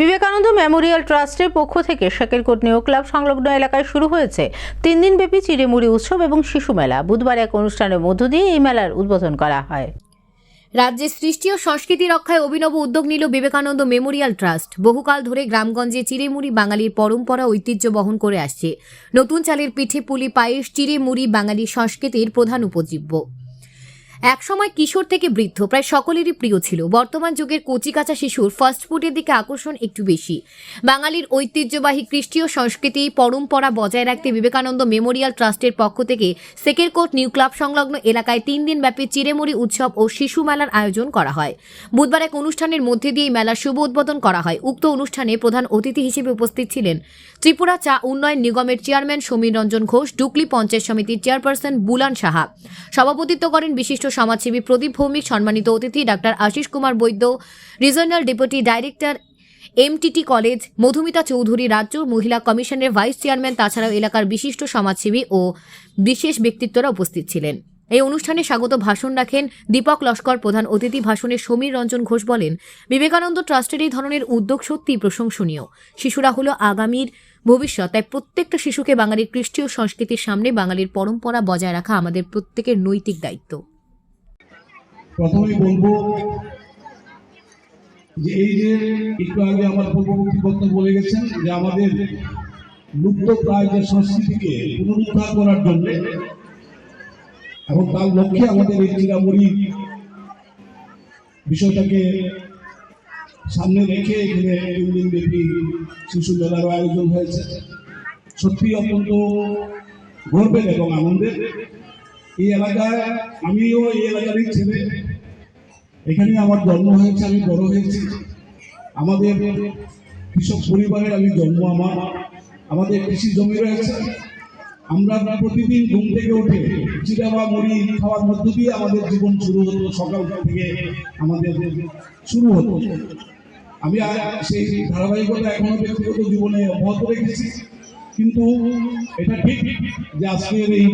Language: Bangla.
বিবেকানন্দ মেমোরিয়াল ট্রাস্টের পক্ষ থেকে শাকেরকোট নিউ ক্লাব সংলগ্ন এলাকায় শুরু হয়েছে তিন দিনব্যাপী চিড়েমুড়ি উৎসব এবং শিশু মেলা। বুধবার এক অনুষ্ঠানের মধ্য দিয়ে এই মেলার উদ্বোধন করা হয়। রাজ্যের সৃষ্টি ও সংস্কৃতি রক্ষায় অভিনব উদ্যোগ নিল বিবেকানন্দ মেমোরিয়াল ট্রাস্ট। বহুকাল ধরে গ্রামগঞ্জে চিড়েমুড়ি বাঙালির পরম্পরা, ঐতিহ্য বহন করে আসছে। নতুন চালের পিঠে পুলি, পায়েস, চিড়েমুড়ি বাঙালি সংস্কৃতির প্রধান উপজীব্য। একসময় কিশোর থেকে বৃদ্ধ, প্রায় সকলেরই প্রিয় ছিল। বর্তমান যুগের কচিকাঁচা শিশুর ফাস্ট ফুডের দিকে আকর্ষণ একটু বেশি। বাঙালির ঐতিহ্যবাহী খ্রিস্টীয় সংস্কৃতি, পরম্পরা বজায় রাখতে বিবেকানন্দ মেমোরিয়াল ট্রাস্টের পক্ষ থেকে সেকেরকোট নিউ ক্লাব সংলগ্ন এলাকায় তিন দিন ব্যাপী চিড়েমুড়ি উৎসব ও শিশু মেলার আয়োজন করা হয়। বুধবার এক অনুষ্ঠানের মধ্যে দিয়ে মেলার শুভ উদ্বোধন করা হয়। উক্ত অনুষ্ঠানে প্রধান অতিথি হিসেবে উপস্থিত ছিলেন ত্রিপুরা চা উন্নয়ন নিগমের চেয়ারম্যান সমীর রঞ্জন ঘোষ, ডুকলি পঞ্চায়েত সমিতির চেয়ারপারসন বুলান সাহা। সভাপতিত্ব করেন বিশিষ্ট সমাজসেবী প্রদীপ ভৌমিক, সম্মানিত অতিথি doctor Ashis Kumar Baidya, regional deputy director MTT college, Madhumita Chowdhury রাজ্য, মহিলা কমিশনের ভাইস চেয়ারম্যান, তাছাড়াও এলাকার বিশিষ্ট সমাজসেবী ও বিশেষ ব্যক্তিত্বরা উপস্থিত ছিলেন। এই অনুষ্ঠানে স্বাগত ভাষণ রাখেন দীপক লস্কর, প্রধান অতিথি ভাষণে সমীর রঞ্জন ঘোষ বলেন, বিবেকানন্দ ট্রাস্টের এই ধরনের উদ্যোগ সত্যিই প্রশংসনীয়। শিশুরা হলো আগামীর ভবিষ্যৎ। তাই প্রত্যেকটা শিশুকে বাঙালির খ্রিস্টীয় সংস্কৃতির সামনে বাঙালির পরম্পরা বজায় রাখা আমাদের প্রত্যেকের নৈতিক দায়িত্ব। প্রথমেই বলব যে এই যে একটু আগে আমার পূর্ববর্তী বক্তব্য বলে গেছেন যে আমাদের লুপ্ত প্রায় যে সংস্কৃতিকে পুনরুদ্ধার করার জন্য এবং তার লক্ষ্যে আমাদের এই চিরামুড়ি বিষয়টাকে সামনে রেখে এখানে তিন দিন ব্যাপী শিশু মেলার আয়োজন হয়েছে। সত্যি অত্যন্ত গর্বের এবং আনন্দের। এই এলাকায় আমিও এই এলাকারই ছেলে। এখানে আমার জন্ম হয়েছে, আমি বড় হয়েছি। আমাদের কৃষক পরিবারের আমি জন্ম আমার। আমাদের কৃষি জমি রয়েছে। আমরা প্রতিদিন ঘুম থেকে উঠে চিরা বা মুড়ি খাওয়ার মধ্য দিয়ে আমাদের জীবন শুরু হতো, সকাল থেকে আমাদের শুরু হতো। আমি সেই ধারাবাহিকতা এখনও ব্যক্তিগত জীবনে অব্যাহত রেখেছি। কিন্তু এটা ঠিক যে আজকের এই